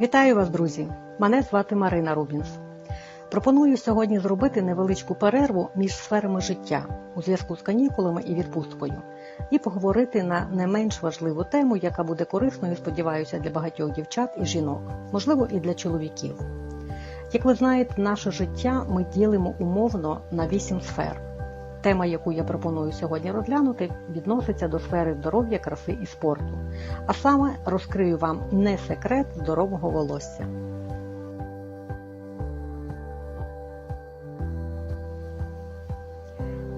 Вітаю вас, друзі! Мене звати Марина Рубінс. Пропоную сьогодні зробити невеличку перерву між сферами життя у зв'язку з канікулами і відпусткою, і поговорити на не менш важливу тему, яка буде корисною, сподіваюся, для багатьох дівчат і жінок, можливо, і для чоловіків. Як ви знаєте, наше життя ми ділимо умовно на вісім сфер. Тема, яку я пропоную сьогодні розглянути, відноситься до сфери здоров'я, краси і спорту. А саме розкрию вам не секрет здорового волосся.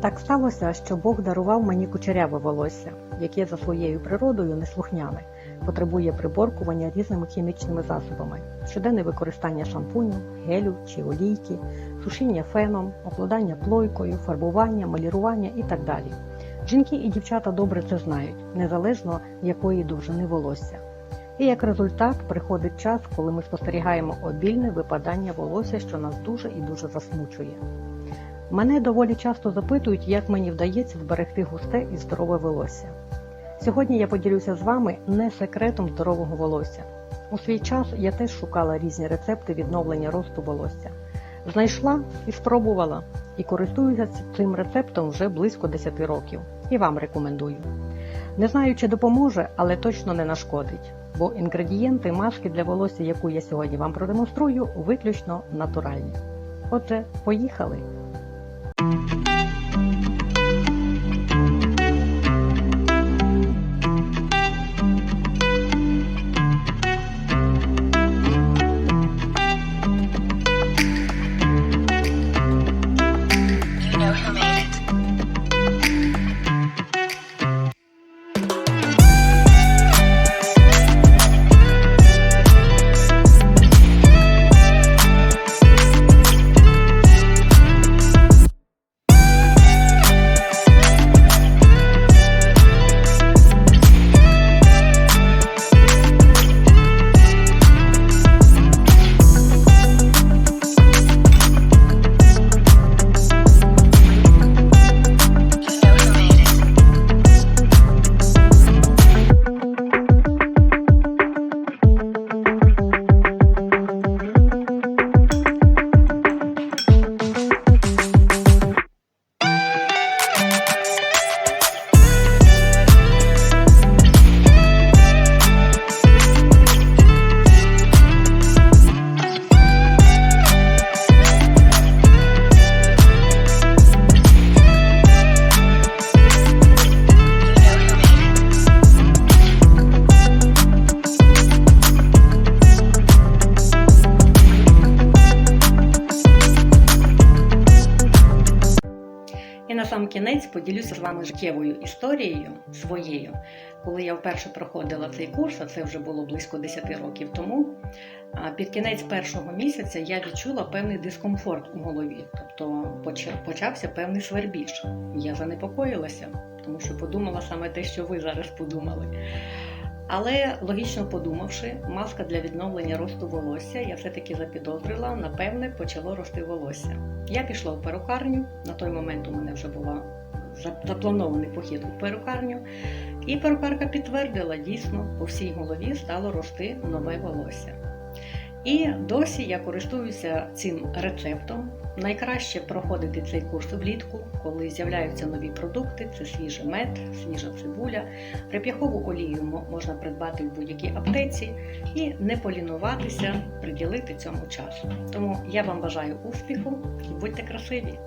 Так сталося, що Бог дарував мені кучеряве волосся, яке за своєю природою неслухняне, потребує приборкування різними хімічними засобами, щоденне використання шампуню, гелю чи олійки, сушіння феном, укладання плойкою, фарбування, малірування і так далі. Жінки і дівчата добре це знають, незалежно якої довжини волосся. І як результат приходить час, коли ми спостерігаємо обільне випадання волосся, що нас дуже і дуже засмучує. Мене доволі часто запитують, як мені вдається зберегти густе і здорове волосся. Сьогодні я поділюся з вами не секретом здорового волосся. У свій час я теж шукала різні рецепти відновлення росту волосся. Знайшла і спробувала, і користуюся цим рецептом вже близько 10 років. І вам рекомендую. Не знаю, чи допоможе, але точно не нашкодить, бо інгредієнти маски для волосся, яку я сьогодні вам продемонструю, виключно натуральні. Отже, поїхали! Сам кінець поділюся з вами життєвою історією своєю. Коли я вперше проходила цей курс, а це вже було близько 10 років тому. Під кінець першого місяця я відчула певний дискомфорт у голові, тобто поч- почався певний свербіж. Я занепокоїлася, тому що подумала саме те, що ви зараз подумали. Але логічно подумавши, маска для відновлення росту волосся, я все-таки запідозрила, напевне, почало рости волосся. Я пішла в перукарню. На той момент у мене вже була запланований похід у перукарню, і перукарка підтвердила, дійсно, по всій голові стало рости нове волосся. І досі я користуюся цим рецептом. Найкраще проходити цей курс влітку, коли з'являються нові продукти: це свіжий мед, свіжа цибуля. Реп'яхову олію можна придбати в будь-якій аптеці і не полінуватися, приділити цьому часу. Тому я вам бажаю успіху і будьте красиві!